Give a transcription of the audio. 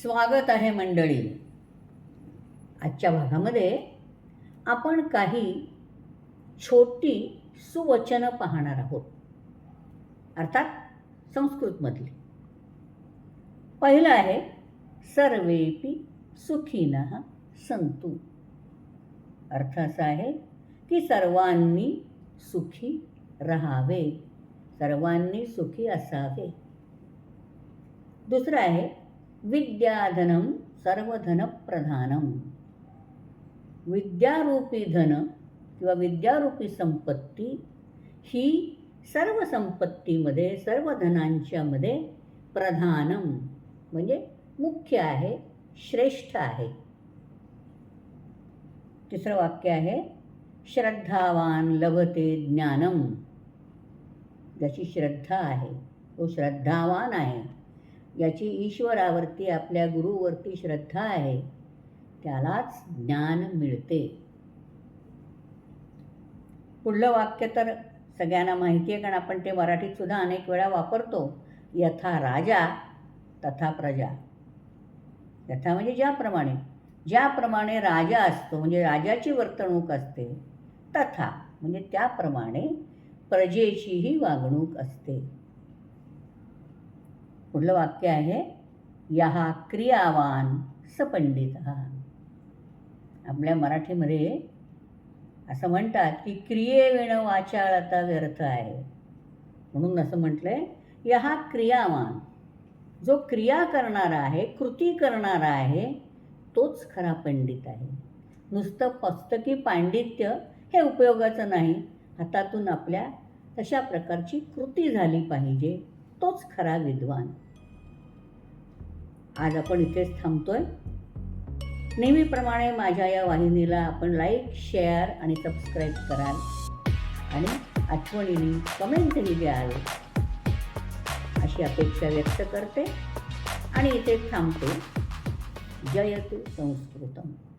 स्वागत आहे मंडळी. आजच्या भागामध्ये आपण काही छोटी सुवचनं पाहणार आहोत. अर्थात संस्कृतमधली. पहिलं आहे सर्वेपी सुखीनः संतु अर्थ असा आहे की सर्वांनी सुखी राहावे सर्वांनी सुखी असावे. दुसरं आहे विद्याधनं सर्वधनप्रधानम विद्यारूपी धन किंवा विद्यारूपी संपत्ती ही सर्व संपत्तीमध्ये सर्व धनांच्यामध्ये प्रधानम म्हणजे मुख्य आहे श्रेष्ठ आहे. तिसरं वाक्य आहे श्रद्धावान लभते ज्ञानम ज्याची श्रद्धा आहे तो श्रद्धावान आहे. याची ईश्वरावरती आपल्या गुरुवरती श्रद्धा आहे त्यालाच ज्ञान मिळते. पुढलं वाक्य तर सगळ्यांना माहिती आहे कारण आपण ते मराठीतसुद्धा अनेक वेळा वापरतो. यथा राजा तथा प्रजा. यथा म्हणजे ज्याप्रमाणे. ज्याप्रमाणे राजा असतो म्हणजे राजाची वर्तणूक असते तथा म्हणजे त्याप्रमाणे प्रजेचीही वागणूक असते. पुढलं वाक्य आहे यहा क्रियावान सपंडित. आपल्या मराठीमध्ये असं म्हणतात की क्रियेविण वाचाळता व्यर्थ आहे. म्हणून असं म्हटलं आहे यहा क्रियावान जो क्रिया करणारा आहे कृती करणारा आहे तोच खरा पंडित आहे. नुसतं पुस्तकी पांडित्य हे उपयोगाचं नाही. हातातून आपल्या तशा प्रकारची कृती झाली पाहिजे. तोच खरा विद्वान. आज आपण इथेच थांबतोय. नेहमीप्रमाणे माझ्या या वाहिनीला आपण लाईक शेअर आणि सबस्क्राईब कराल. आणि आठवणीने कमेंटही द्याल. अशी अपेक्षा व्यक्त करते. आणि इथे थांबते जयतु संस्कृतम.